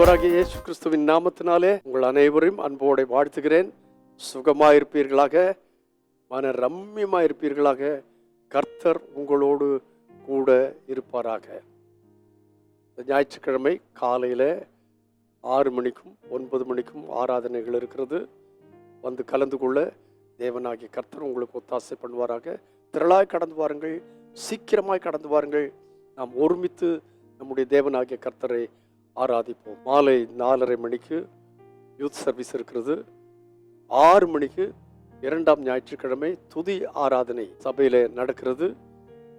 ஆண்டவராகிய இயேசு கிறிஸ்துவின் நாமத்தினாலே உங்கள் அனைவரையும் அன்போடு வாழ்த்துகிறேன். சுகமாயிருப்பீர்களாக மன ரம்மியமாயிருப்பீர்களாக கர்த்தர் உங்களோடு கூட இருப்பாராக. இந்த ஞாயிற்றுக்கிழமை காலையில் ஆறு மணிக்கும் ஒன்பது மணிக்கும் ஆராதனைகள் இருக்கிறது. வந்து கலந்து கொள்ள தேவனாகிய கர்த்தர் உங்களுக்கு ஒத்தாசை பண்ணுவாராக. திரளாய் கடந்து வாருங்கள் சீக்கிரமாய் கடந்து வாருங்கள். நாம் ஒருமித்து நம்முடைய தேவனாகிய கர்த்தரை ஆராதிப்போம். மாலை நாலரை மணிக்கு யூத் சர்வீஸ் இருக்கிறது. ஆறு மணிக்கு இரண்டாம் ஞாயிற்றுக்கிழமை துதி ஆராதனை சபையில் நடக்கிறது.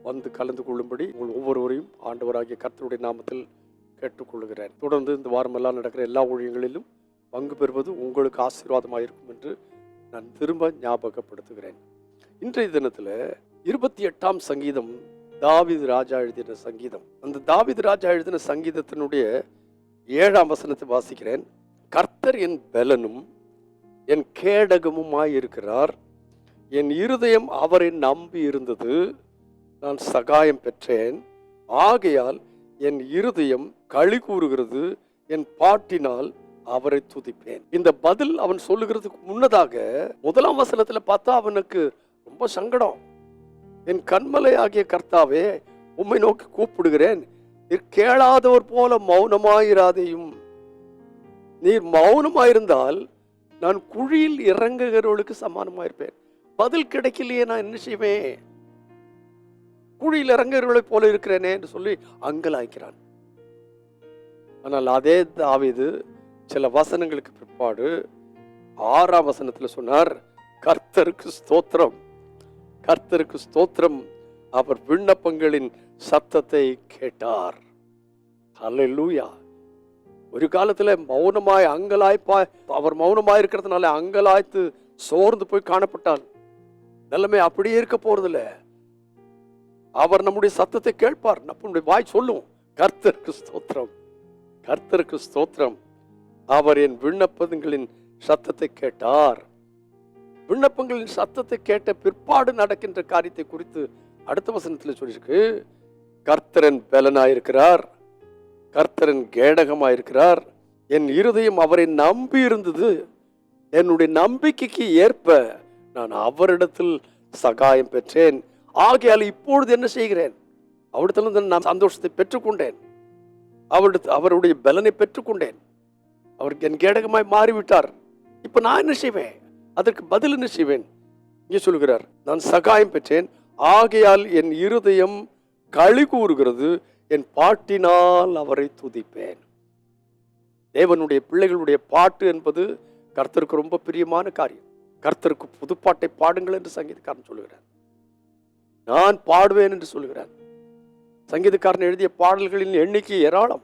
வந்து கலந்து கொள்ளும்படி உங்கள் ஒவ்வொருவரையும் ஆண்டவராகிய கர்த்தருடைய நாமத்தில் கேட்டுக்கொள்கிறேன். தொடர்ந்து இந்த வாரமெல்லாம் நடக்கிற எல்லா ஊழியங்களிலும் பங்கு பெறுவது உங்களுக்கு ஆசீர்வாதமாக இருக்கும் என்று நான் திரும்ப ஞாபகப்படுத்துகிறேன். இன்றைய தினத்தில் இருபத்தி எட்டாம் சங்கீதம் தாவித் ராஜா எழுதின சங்கீதம். அந்த தாவித் ராஜா எழுதின சங்கீதத்தினுடைய ஏழாம் வசனத்தை வாசிக்கிறேன். கர்த்தர் என் பலனும் என் கேடகமுமாயிருக்கிறார். என் இருதயம் அவரை நம்பி இருந்தது. நான் சகாயம் பெற்றேன். ஆகையால் என் இருதயம் களி கூறுகிறது. என் பாட்டினால் அவரை துதிப்பேன். இந்த பதில் அவன் சொல்லுகிறதுக்கு முன்னதாக முதலாம் வசனத்தில் பார்த்தா அவனுக்கு ரொம்ப சங்கடம். என் கண்மலை ஆகிய கர்த்தாவே உம்மை நோக்கி கூப்பிடுகிறேன். கேளாதவர் போல மௌனமாயிராதையும். நீர் மௌனமாயிருந்தால் நான் குழியில் இறங்குகிறவர்களுக்கு சமானமாயிருப்பேன். பதில் கிடைக்கலையே நான் என்ன செய்வேன்? குழியில் இறங்குகிறவர்களைப் போல இருக்கிறேனே என்று சொல்லி அங்கலாய்க்கிறான். ஆனால் அதே தாவிது சில வசனங்களுக்கு பிற்பாடு ஆறாம் வசனத்துல சொன்னார் கர்த்தருக்கு ஸ்தோத்திரம் கர்த்தருக்கு ஸ்தோத்திரம். அவர் விண்ணப்பங்களின் சத்தத்தை கேட்டார். அல்லூயா ஒரு காலத்தில் மௌனமாய் அங்கலாய்ப்பா அவர் மௌனமாய் இருக்கிறதுனால அங்கலாய்த்து சோர்ந்து போய் காணப்பட்டான். நிலைமை அப்படியே இருக்க போறதில்ல. அவர் நம்முடைய சத்தத்தை கேட்பார். நம்முடைய வாய் சொல்லும். கர்த்தருக்கு ஸ்தோத்திரம். கர்த்தருக்கு ஸ்தோத்திரம். அவர் என் விண்ணப்பங்களின் சத்தத்தை கேட்டார். விண்ணப்பங்களின் சத்தத்தை கேட்ட பிற்பாடு நடக்கின்ற காரியத்தை குறித்து அடுத்த வசனத்தில் சொல்லியிருக்கு. கர்த்தரன் பலனாயிருக்கிறார். கர்த்தரன் கேடகமாயிருக்கிறார். என் இருதயம் அவரை நம்பி இருந்தது. என்னுடைய நம்பிக்கைக்கு ஏற்ப நான் அவரிடத்தில் சகாயம் பெற்றேன். ஆகையால் இப்பொழுது என்ன செய்கிறேன்? அவரிடத்திலிருந்து நான் சந்தோஷத்தை பெற்றுக்கொண்டேன். அவரிடத்து அவருடைய பலனை பெற்றுக்கொண்டேன். அவருக்கு என் கேடகமாய் மாறிவிட்டார். இப்ப நான் என்ன செய்வேன்? அதற்கு பதில் என்ன செய்வேன்? இங்கே சொல்கிறார் நான் சகாயம் பெற்றேன். ஆகையால் என் இருதயம் களி கூறுகிறது என் பாட்டினால் அவரை துதிப்பேன். தேவனுடைய பிள்ளைகளுடைய பாட்டு என்பது கர்த்தருக்கு ரொம்ப பிரியமான காரியம். கர்த்தருக்கு புதுப்பாட்டை பாடுங்கள் என்று சங்கீதக்காரன் சொல்லுகிறார். நான் பாடுவேன் என்று சொல்லுகிறார். சங்கீதக்காரன் எழுதிய பாடல்களின் எண்ணிக்கை ஏராளம்.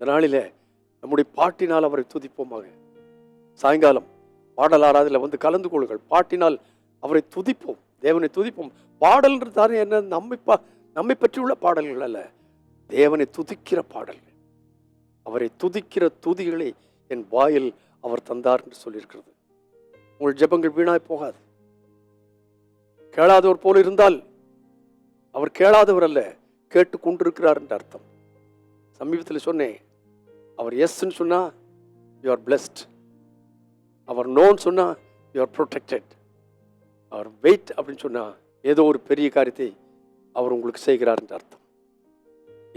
இந்த நம்முடைய பாட்டினால் அவரை துதிப்போமாக. சாயங்காலம் பாடலாராதில் வந்து கலந்து கொள்ளுங்கள். பாட்டினால் அவரை துதிப்போம். தேவனை துதிப்போம். பாடல்ன்றது தானே என்ன? நம்மை பா நம்மை பற்றியுள்ள பாடல்கள் அல்ல. தேவனை துதிக்கிற பாடல்கள். அவரை துதிக்கிற துதிகளை என் வாயில் அவர் தந்தார் என்று சொல்லியிருக்கிறது. உங்கள் ஜெபங்கள் வீணாய் போகாது. கேளாதவர் போல இருந்தால் அவர் கேளாதவர் அல்ல கேட்டு கொண்டிருக்கிறார் என்ற அர்த்தம். சமீபத்தில் சொன்னேன் அவர் எஸ்ன்னு சொன்னால் யூ ஆர் பிளெஸ்ட் அவர் நோன்னு சொன்னால் யூ ஆர் ப்ரொடெக்டட் அவர் வெயிட் அப்படின்னு சொன்னால் ஏதோ ஒரு பெரிய காரியத்தை அவர் உங்களுக்கு செய்கிறார் என்று அர்த்தம்.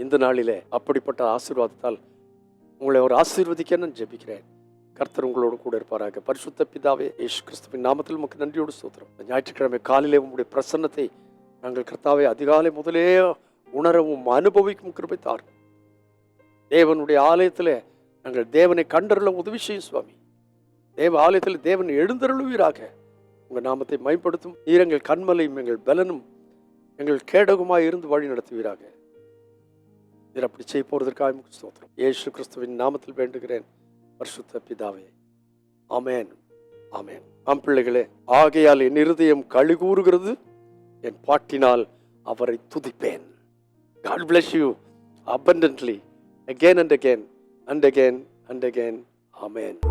இந்த நாளிலே அப்படிப்பட்ட ஆசீர்வாதத்தால் உங்களை அவர் ஆசீர்வதிக்க நான் ஜெபிக்கிறேன். கர்த்தர் உங்களோடு கூட இருப்பாராக. பரிசுத்த பிதாவே யேசு கிறிஸ்துவின் நாமத்தில் உமக்கு நன்றியோடு சூத்திரம் ஞாயிற்றுக்கிழமை காலையிலே உங்களுடைய பிரசன்னத்தை நாங்கள் கர்த்தாவை அதிகாலை முதலே உணரவும் அனுபவிக்கும் கிருபை தார் தேவனுடைய ஆலயத்தில் நாங்கள் தேவனை கண்டருள உதவி செய்யும் சுவாமி. தேவ ஆலயத்தில் தேவன் எழுந்தருளுவீராக. உங்கள் நாமத்தை மைப்படுத்தும் நீரங்கள் கண்மலையும் எங்கள் பலனும் எங்கள் கேடகுமாய் இருந்து வழி நடத்துவீராக. இதில் அப்படி செய்ய போகிறதற்காக உமக்கு ஸ்தோத்திரம். ஏசு கிறிஸ்துவின் நாமத்தில் வேண்டுகிறேன். பரிசுத்த பிதாவே. ஆமேன். ஆமேன். ஆம் பிள்ளைகளே ஆகையால் என் இருதயம் களி கூறுகிறது என் பாட்டினால் அவரை துதிப்பேன். God bless you abundantly again and again and again and again. Amen.